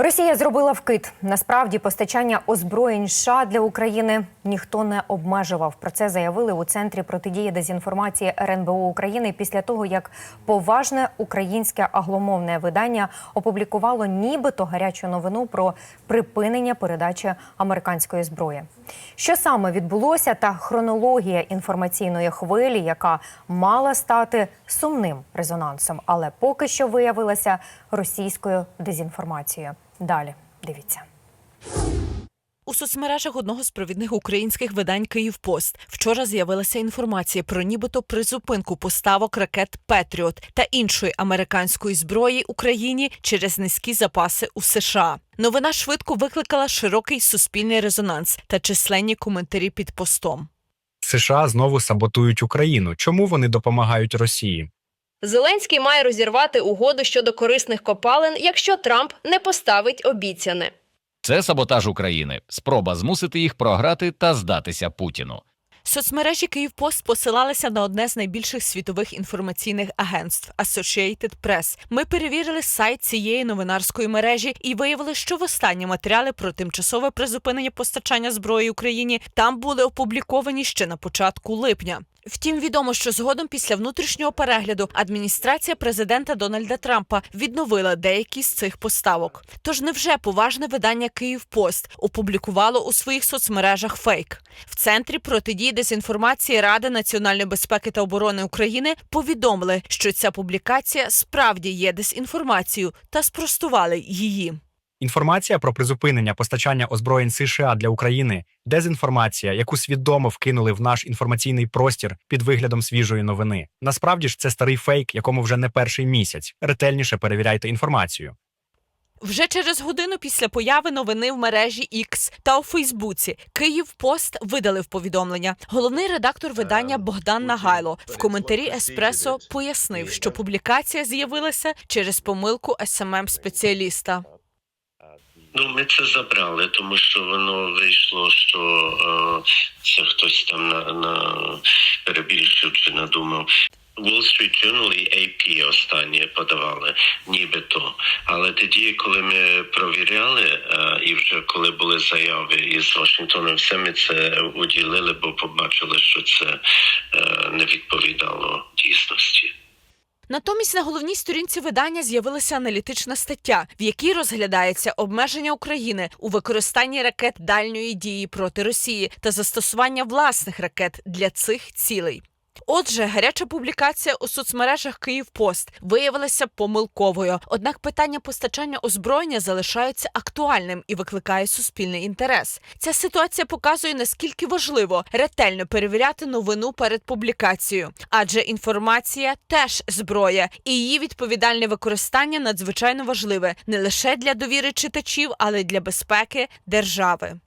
Росія зробила вкид. Насправді постачання озброєнь США для України ніхто не обмежував. Про це заявили у центрі протидії дезінформації РНБО України після того, як поважне українське агломовне видання опублікувало нібито гарячу новину про припинення передачі американської зброї. Що саме відбулося, та хронологія інформаційної хвилі, яка мала стати сумним резонансом, але поки що виявилася російською дезінформацією. Далі дивіться. У соцмережах одного з провідних українських видань «Київпост» вчора з'явилася інформація про нібито призупинку поставок ракет Петріот та іншої американської зброї Україні через низькі запаси у США. Новина швидко викликала широкий суспільний резонанс та численні коментарі під постом. США знову саботують Україну. Чому вони допомагають Росії? Зеленський має розірвати угоду щодо корисних копалин, якщо Трамп не поставить обіцяне. Це саботаж України, спроба змусити їх програти та здатися Путіну. Соцмережі «Київпост» посилалися на одне з найбільших світових інформаційних агентств Associated Press. Ми перевірили сайт цієї новинарської мережі і виявили, що востанні матеріали про тимчасове призупинення постачання зброї Україні там були опубліковані ще на початку липня. Втім, відомо, що згодом після внутрішнього перегляду адміністрація президента Дональда Трампа відновила деякі з цих поставок. Тож невже поважне видання «Київпост» опублікувало у своїх соцмережах фейк? В центрі протидії дезінформації Ради національної безпеки та оборони України повідомили, що ця публікація справді є дезінформацією та спростували її. Інформація про призупинення постачання озброєнь США для України дезінформація, яку свідомо вкинули в наш інформаційний простір під виглядом свіжої новини. Насправді ж це старий фейк, якому вже не перший місяць. Ретельніше перевіряйте інформацію. Вже через годину після появи новини в мережі X та у Фейсбуці Київпост видалив повідомлення. Головний редактор видання Богдан Нагайло в коментарі Еспресо пояснив, що публікація з'явилася через помилку СММ спеціаліста. Ну, ми це забрали, тому що воно вийшло, що е, це хтось там на, на перебільшив чи надумав. Wall Street Journal і AP останнє подавали, нібито. Але тоді, коли ми провіряли, е, і вже коли були заяви із Вашингтону, все ми це уділили, бо побачили, що це е, не відповідало дійсності. Натомість на головній сторінці видання з'явилася аналітична стаття, в якій розглядається обмеження України у використанні ракет дальньої дії проти Росії та застосування власних ракет для цих цілей. Отже, гаряча публікація у соцмережах «Київпост» виявилася помилковою. Однак питання постачання озброєння залишається актуальним і викликає суспільний інтерес. Ця ситуація показує наскільки важливо ретельно перевіряти новину перед публікацією, адже інформація теж зброя, і її відповідальне використання надзвичайно важливе не лише для довіри читачів, але й для безпеки держави.